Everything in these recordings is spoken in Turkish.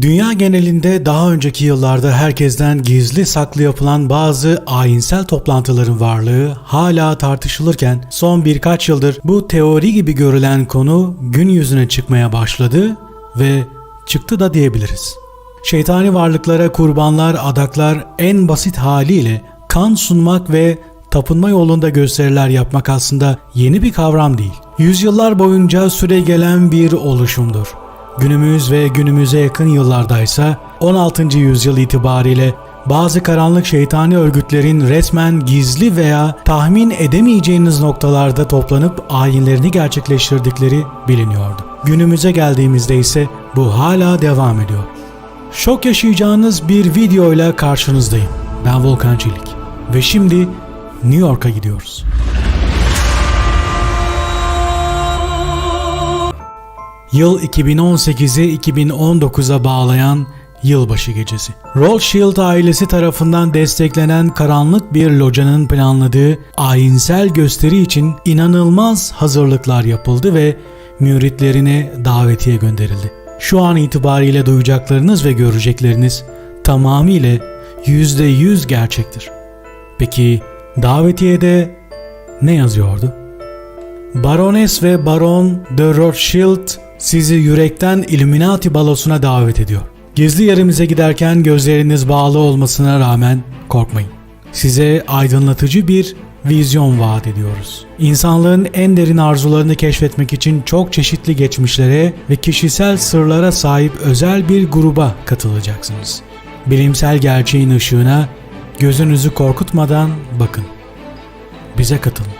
Dünya genelinde daha önceki yıllarda herkesten gizli saklı yapılan bazı ayinsel toplantıların varlığı hala tartışılırken son birkaç yıldır bu teori gibi görülen konu gün yüzüne çıkmaya başladı ve çıktı da diyebiliriz. Şeytani varlıklara kurbanlar, adaklar en basit haliyle kan sunmak ve tapınma yolunda gösteriler yapmak aslında yeni bir kavram değil. Yüzyıllar boyunca süre gelen bir oluşumdur. Günümüz ve günümüze yakın yıllardaysa 16. yüzyıl itibariyle bazı karanlık şeytani örgütlerin resmen gizli veya tahmin edemeyeceğiniz noktalarda toplanıp ayinlerini gerçekleştirdikleri biliniyordu. Günümüze geldiğimizde ise bu hala devam ediyor. Şok yaşayacağınız bir videoyla karşınızdayım. Ben Volkan Çelik ve şimdi New York'a gidiyoruz. Yıl 2018'i 2019'a bağlayan yılbaşı gecesi. Rothschild ailesi tarafından desteklenen karanlık bir locanın planladığı ayinsel gösteri için inanılmaz hazırlıklar yapıldı ve müritlerine davetiye gönderildi. Şu an itibariyle duyacaklarınız ve görecekleriniz tamamıyla %100 gerçektir. Peki davetiyede ne yazıyordu? Barones ve Baron de Rothschild sizi yürekten Illuminati balosuna davet ediyor. Gizli yerimize giderken gözleriniz bağlı olmasına rağmen korkmayın. Size aydınlatıcı bir vizyon vaat ediyoruz. İnsanlığın en derin arzularını keşfetmek için çok çeşitli geçmişlere ve kişisel sırlara sahip özel bir gruba katılacaksınız. Bilimsel gerçeğin ışığına gözünüzü korkutmadan bakın. Bize katılın.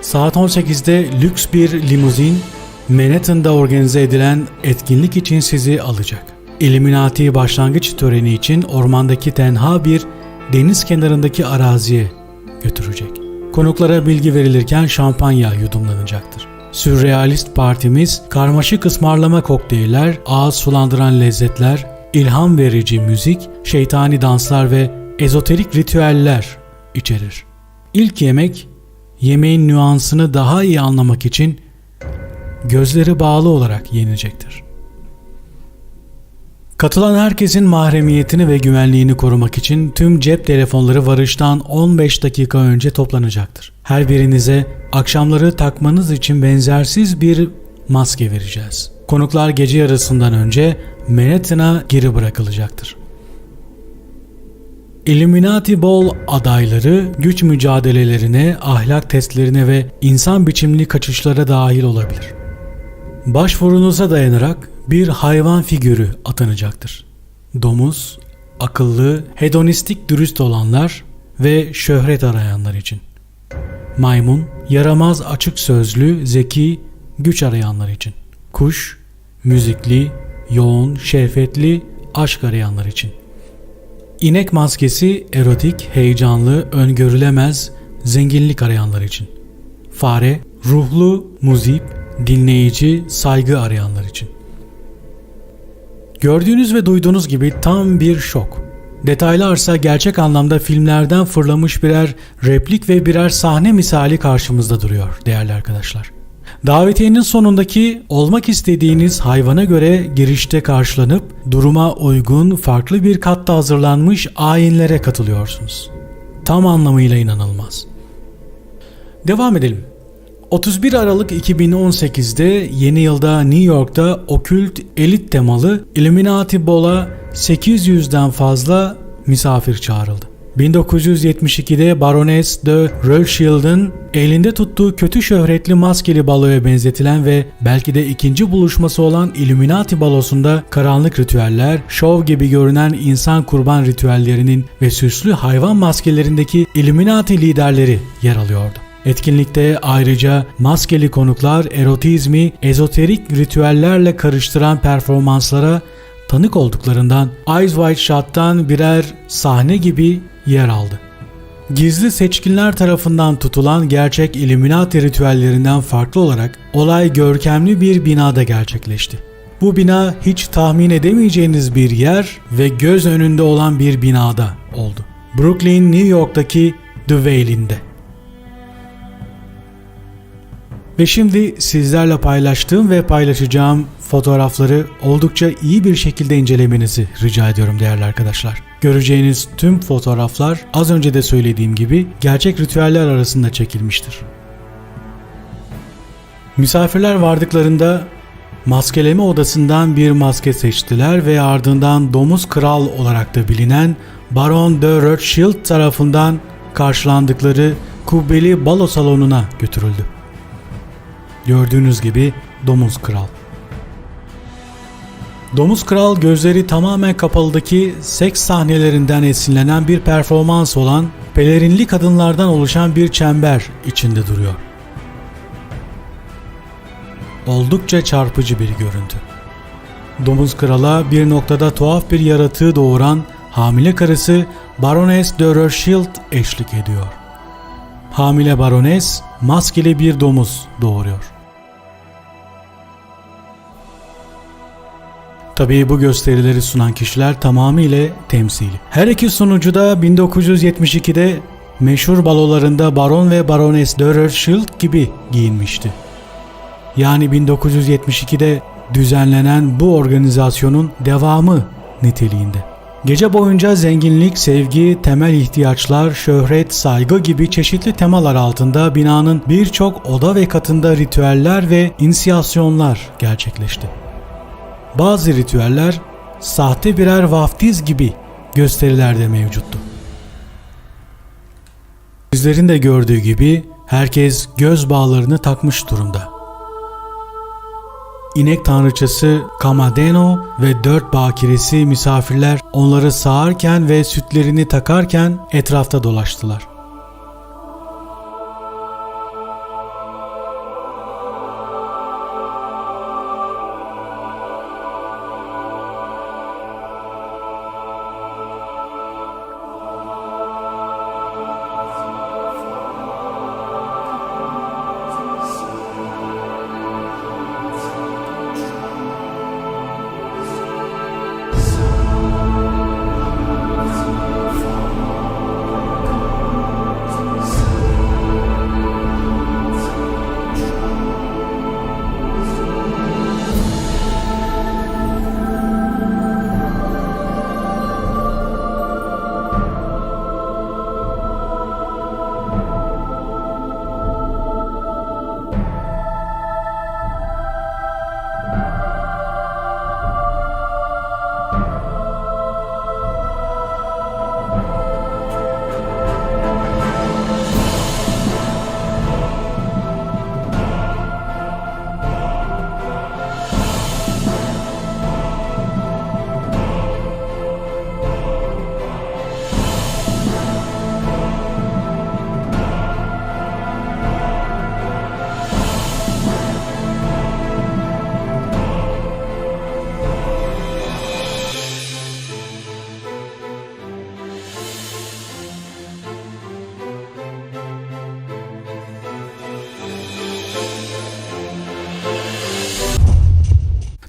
Saat 18'de lüks bir limuzin Manhattan'da organize edilen etkinlik için sizi alacak. Illuminati başlangıç töreni için ormandaki tenha bir deniz kenarındaki araziye götürecek. Konuklara bilgi verilirken şampanya yudumlanacaktır. Sürrealist partimiz karmaşık ısmarlama kokteyller, ağız sulandıran lezzetler, ilham verici müzik, şeytani danslar ve ezoterik ritüeller içerir. İlk yemek yemeğin nüansını daha iyi anlamak için gözleri bağlı olarak yenecektir. Katılan herkesin mahremiyetini ve güvenliğini korumak için tüm cep telefonları varıştan 15 dakika önce toplanacaktır. Her birinize akşamları takmanız için benzersiz bir maske vereceğiz. Konuklar gece yarısından önce Manhattan'a geri bırakılacaktır. Illuminati Ball adayları güç mücadelelerine, ahlak testlerine ve insan biçimli kaçışlara dahil olabilir. Başvurunuza dayanarak bir hayvan figürü atanacaktır. Domuz, akıllı, hedonistik dürüst olanlar ve şöhret arayanlar için. Maymun, yaramaz açık sözlü, zeki, güç arayanlar için. Kuş, müzikli, yoğun, şehvetli, aşk arayanlar için. İnek maskesi erotik, heyecanlı, öngörülemez, zenginlik arayanlar için. Fare, ruhlu, muzip, dinleyici, saygı arayanlar için. Gördüğünüz ve duyduğunuz gibi tam bir şok. Detaylarsa gerçek anlamda filmlerden fırlamış birer replik ve birer sahne misali karşımızda duruyor değerli arkadaşlar. Davetiyenin sonundaki olmak istediğiniz hayvana göre girişte karşılanıp duruma uygun farklı bir katta hazırlanmış ayinlere katılıyorsunuz. Tam anlamıyla inanılmaz. Devam edelim. 31 Aralık 2018'de yeni yılda New York'ta okült elit temalı Illuminati Ball'a 800'den fazla misafir çağrıldı. 1972'de Baroness de Rothschild'ın elinde tuttuğu kötü şöhretli maskeli baloya benzetilen ve belki de ikinci buluşması olan Illuminati balosunda karanlık ritüeller, şov gibi görünen insan kurban ritüellerinin ve süslü hayvan maskelerindeki Illuminati liderleri yer alıyordu. Etkinlikte ayrıca maskeli konuklar erotizmi ezoterik ritüellerle karıştıran performanslara tanık olduklarından Eyes Wide Shut'tan birer sahne gibi yer aldı. Gizli seçkinler tarafından tutulan gerçek Illuminati ritüellerinden farklı olarak olay görkemli bir binada gerçekleşti. Bu bina hiç tahmin edemeyeceğiniz bir yer ve göz önünde olan bir binada oldu. Brooklyn, New York'taki The Vale'inde. Ve şimdi sizlerle paylaştığım ve paylaşacağım fotoğrafları oldukça iyi bir şekilde incelemenizi rica ediyorum değerli arkadaşlar. Göreceğiniz tüm fotoğraflar az önce de söylediğim gibi gerçek ritüeller arasında çekilmiştir. Misafirler vardıklarında maskeleme odasından bir maske seçtiler ve ardından Domuz Kral olarak da bilinen Baron de Rothschild tarafından karşılandıkları kubbeli balo salonuna götürüldü. Gördüğünüz gibi Domuz Kral. Domuz Kral gözleri tamamen kapalıdaki seks sahnelerinden esinlenen bir performans olan pelerinli kadınlardan oluşan bir çember içinde duruyor. Oldukça çarpıcı bir görüntü. Domuz Kral'a bir noktada tuhaf bir yaratığı doğuran hamile karısı Baroness de Rothschild eşlik ediyor. Hamile barones maskeli bir domuz doğuruyor. Tabii bu gösterileri sunan kişiler tamamıyla temsili. Her iki sunucu da 1972'de meşhur balolarında baron ve barones de Rothschild gibi giyinmişti. Yani 1972'de düzenlenen bu organizasyonun devamı niteliğinde. Gece boyunca zenginlik, sevgi, temel ihtiyaçlar, şöhret, saygı gibi çeşitli temalar altında binanın birçok oda ve katında ritüeller ve inisiyasyonlar gerçekleşti. Bazı ritüeller sahte birer vaftiz gibi gösterilerde mevcuttu. Sizlerin de gördüğü gibi herkes göz bağlarını takmış durumda. İnek tanrıçası Kamadeno ve dört bakiresi misafirler onları sağarken ve sütlerini takarken etrafta dolaştılar.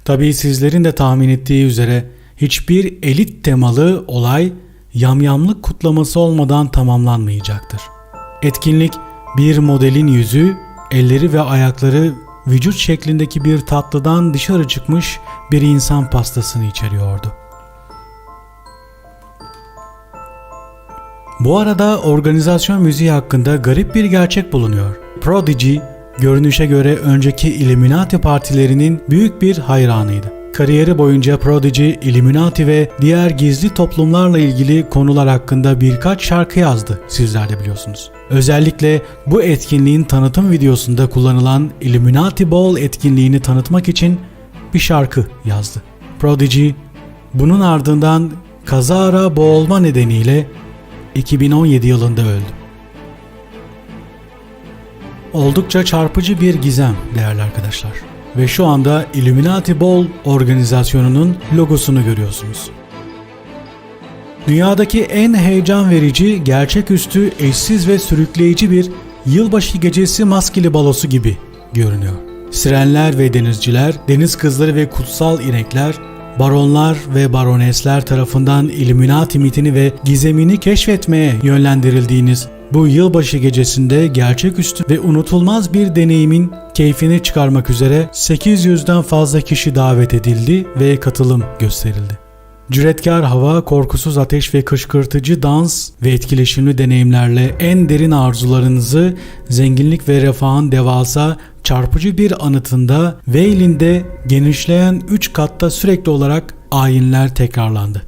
Tabii sizlerin de tahmin ettiği üzere hiçbir elit temalı olay yamyamlık kutlaması olmadan tamamlanmayacaktır. Etkinlik bir modelin yüzü, elleri ve ayakları vücut şeklindeki bir tatlıdan dışarı çıkmış bir insan pastasını içeriyordu. Bu arada organizasyon müziği hakkında garip bir gerçek bulunuyor. Prodigy, görünüşe göre önceki Illuminati partilerinin büyük bir hayranıydı. Kariyeri boyunca Prodigy, Illuminati ve diğer gizli toplumlarla ilgili konular hakkında birkaç şarkı yazdı. Sizler de biliyorsunuz. Özellikle bu etkinliğin tanıtım videosunda kullanılan Illuminati Ball etkinliğini tanıtmak için bir şarkı yazdı. Prodigy bunun ardından kazara boğulma nedeniyle 2017 yılında öldü. Oldukça çarpıcı bir gizem değerli arkadaşlar. Ve şu anda Illuminati Ball organizasyonunun logosunu görüyorsunuz. Dünyadaki en heyecan verici, gerçeküstü, eşsiz ve sürükleyici bir yılbaşı gecesi maskeli balosu gibi görünüyor. Sirenler ve denizciler, deniz kızları ve kutsal inekler, baronlar ve baronesler tarafından Illuminati mitini ve gizemini keşfetmeye yönlendirildiğiniz Bu yılbaşı gecesinde gerçeküstü ve unutulmaz bir deneyimin keyfini çıkarmak üzere 800'den fazla kişi davet edildi ve katılım gösterildi. Cüretkar hava, korkusuz ateş ve kışkırtıcı dans ve etkileşimli deneyimlerle en derin arzularınızı zenginlik ve refahın devasa çarpıcı bir anıtında Weyl'inde genişleyen 3 katta sürekli olarak ayinler tekrarlandı.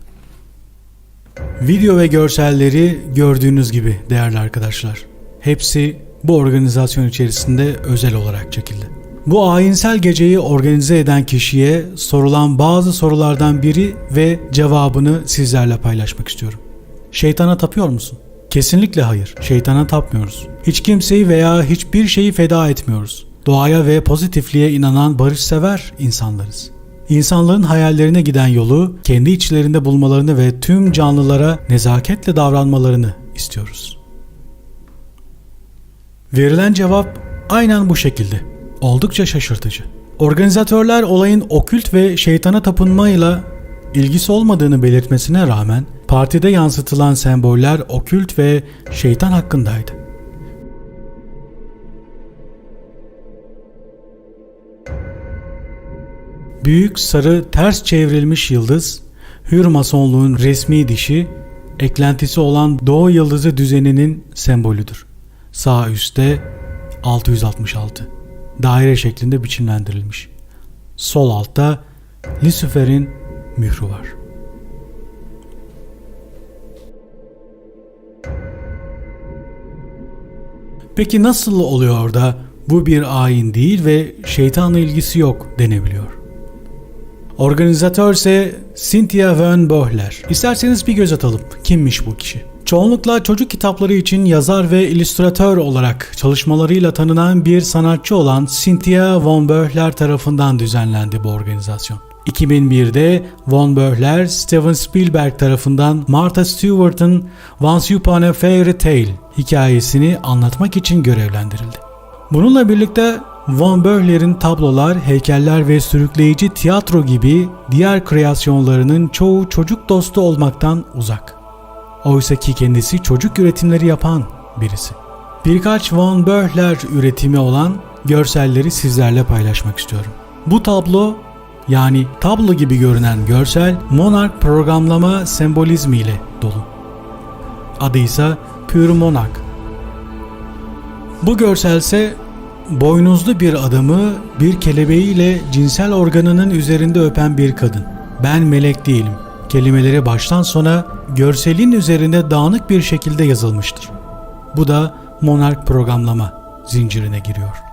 Video ve görselleri gördüğünüz gibi değerli arkadaşlar. Hepsi bu organizasyon içerisinde özel olarak çekildi. Bu ayinsel geceyi organize eden kişiye sorulan bazı sorulardan biri ve cevabını sizlerle paylaşmak istiyorum. Şeytana tapıyor musun? Kesinlikle hayır. Şeytana tapmıyoruz. Hiç kimseyi veya hiçbir şeyi feda etmiyoruz. Doğaya ve pozitifliğe inanan barışsever insanlarız. İnsanların hayallerine giden yolu kendi içlerinde bulmalarını ve tüm canlılara nezaketle davranmalarını istiyoruz. Verilen cevap aynen bu şekilde. Oldukça şaşırtıcı. Organizatörler olayın okült ve şeytana tapınmayla ilgisi olmadığını belirtmesine rağmen partide yansıtılan semboller okült ve şeytan hakkındaydı. Büyük sarı ters çevrilmiş yıldız, Hür masonluğun resmi dişi, eklentisi olan Doğu yıldızı düzeninin sembolüdür. Sağ üstte 666 daire şeklinde biçimlendirilmiş. Sol altta Lucifer'in mührü var. Peki nasıl oluyor da bu bir ayin değil ve şeytanla ilgisi yok denebiliyor? Organizatör ise Cynthia Van Bohler. İsterseniz bir göz atalım. Kimmiş bu kişi? Çoğunlukla çocuk kitapları için yazar ve illüstratör olarak çalışmalarıyla tanınan bir sanatçı olan Cynthia Von Boehler tarafından düzenlendi bu organizasyon. 2001'de Von Boehler, Steven Spielberg tarafından Martha Stewart'ın Once Upon a Fairy Tale hikayesini anlatmak için görevlendirildi. Bununla birlikte Von Boehler'in tablolar, heykeller ve sürükleyici tiyatro gibi diğer kreasyonlarının çoğu çocuk dostu olmaktan uzak. Oysa ki kendisi çocuk üretimleri yapan birisi. Birkaç Von Boehler üretimi olan görselleri sizlerle paylaşmak istiyorum. Bu tablo yani tablo gibi görünen görsel Monarch programlama sembolizmi ile dolu. Adı ise Pure Monarch. Bu görselse boynuzlu bir adamı bir kelebeğiyle cinsel organının üzerinde öpen bir kadın. Ben melek değilim. Kelimeleri baştan sona görselin üzerinde dağınık bir şekilde yazılmıştır. Bu da Monarch programlama zincirine giriyor.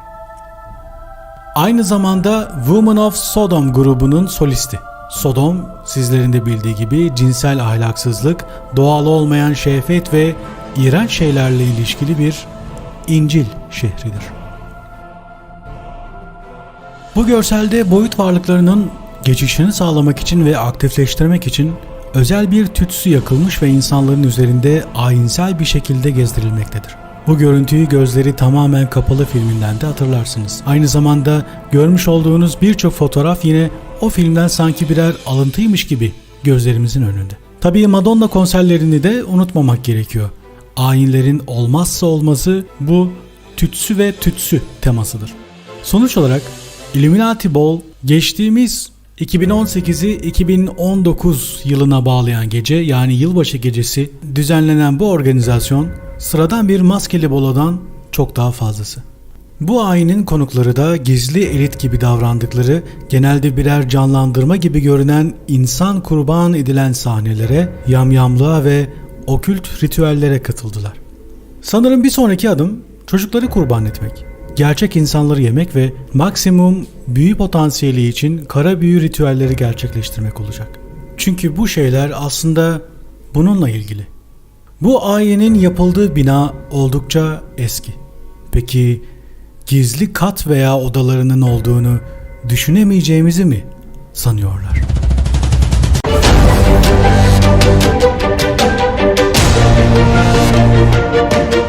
Aynı zamanda Women of Sodom grubunun solisti. Sodom, sizlerin de bildiği gibi cinsel ahlaksızlık, doğal olmayan şehvet ve iğrenç şeylerle ilişkili bir İncil şehridir. Bu görselde boyut varlıklarının geçişini sağlamak için ve aktifleştirmek için özel bir tütsü yakılmış ve insanların üzerinde ayinsel bir şekilde gezdirilmektedir. Bu görüntüyü gözleri tamamen kapalı filminden de hatırlarsınız. Aynı zamanda görmüş olduğunuz birçok fotoğraf yine o filmden sanki birer alıntıymış gibi gözlerimizin önünde. Tabii Madonna konserlerini de unutmamak gerekiyor. Ayinlerin olmazsa olmazı bu tütsü ve tütsü temasıdır. Sonuç olarak Illuminati Ball geçtiğimiz 2018'i 2019 yılına bağlayan gece yani yılbaşı gecesi düzenlenen bu organizasyon sıradan bir maskeli bolodan çok daha fazlası. Bu ayinin konukları da gizli elit gibi davrandıkları, genelde birer canlandırma gibi görünen insan kurban edilen sahnelere, yamyamlığa ve okült ritüellere katıldılar. Sanırım bir sonraki adım çocukları kurban etmek gerçek insanları yemek ve maksimum büyü potansiyeli için kara büyü ritüelleri gerçekleştirmek olacak. Çünkü bu şeyler aslında bununla ilgili. Bu ayinin yapıldığı bina oldukça eski. Peki gizli kat veya odalarının olduğunu düşünemeyeceğimizi mi sanıyorlar? Müzik